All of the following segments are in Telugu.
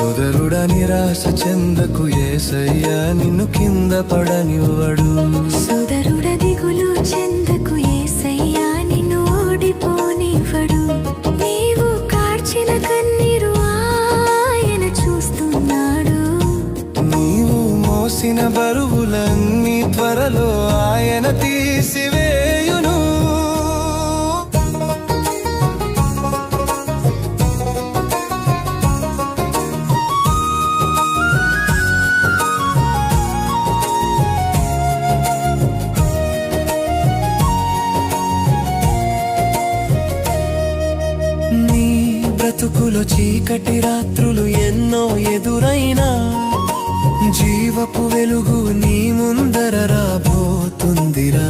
సోదరుడ నిరాశ చెందకు ఏసయ్యా నిన్ను కింద పడనివ్వడు. సోదరుడ దిగులు చెందకు ఏసయ్యా నిన్ను ఓడిపోనివ్వడు. నీవు కార్చిన కన్నీరు ఆయన చూస్తున్నాడు. నీవు మోసిన బరువులన్నీ త్వరలో ఆయన తీసివేయును బ్రతుకులో చీకటి రాత్రులు ఎన్నో ఎదురైనా జీవపు వెలుగు నీ ముందర రాబోతుందిరా.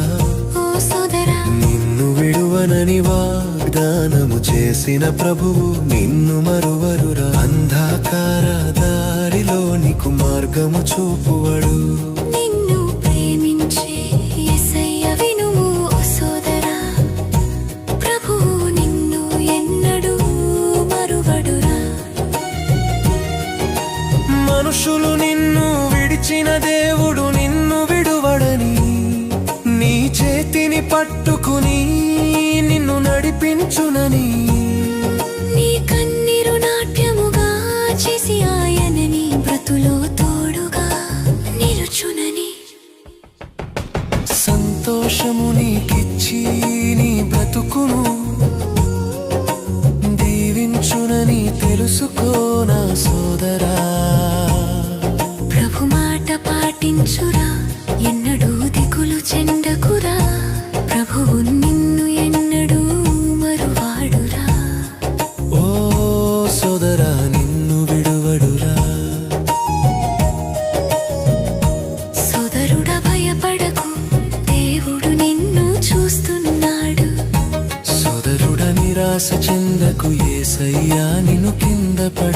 నిన్ను విడువనని వాగ్దానము చేసిన ప్రభువు నిన్ను మరువరురా. అంధకార దారిలో నీకు మార్గము చూపువడు. మనుషులు నిన్ను విడిచిన దేవుడు నిన్ను విడువడని నీ చేతిని పట్టుకుని నిన్ను నడిపించునని. నీ కన్నీరు నాట్యముగా చేసి ఆయన నీ బ్రతులో తోడుగా నిలుచునని. సంతోషము నీకిచ్చి నీ బ్రతుకును దీవించునని తెలుసుకో నా సోదరా. ఎన్నడూ దిగులు చెందకురా. ప్రభువు నిన్ను ఎన్నడూ మరువాడురా. ఓ సోదరా నిన్ను విడువడురా. సోదరుడా భయపడకు. దేవుడు నిన్ను చూస్తున్నాడు. సోదరుడ నిరాశ చెందకు. ఏసయ్యా నిన్ను కింద పడ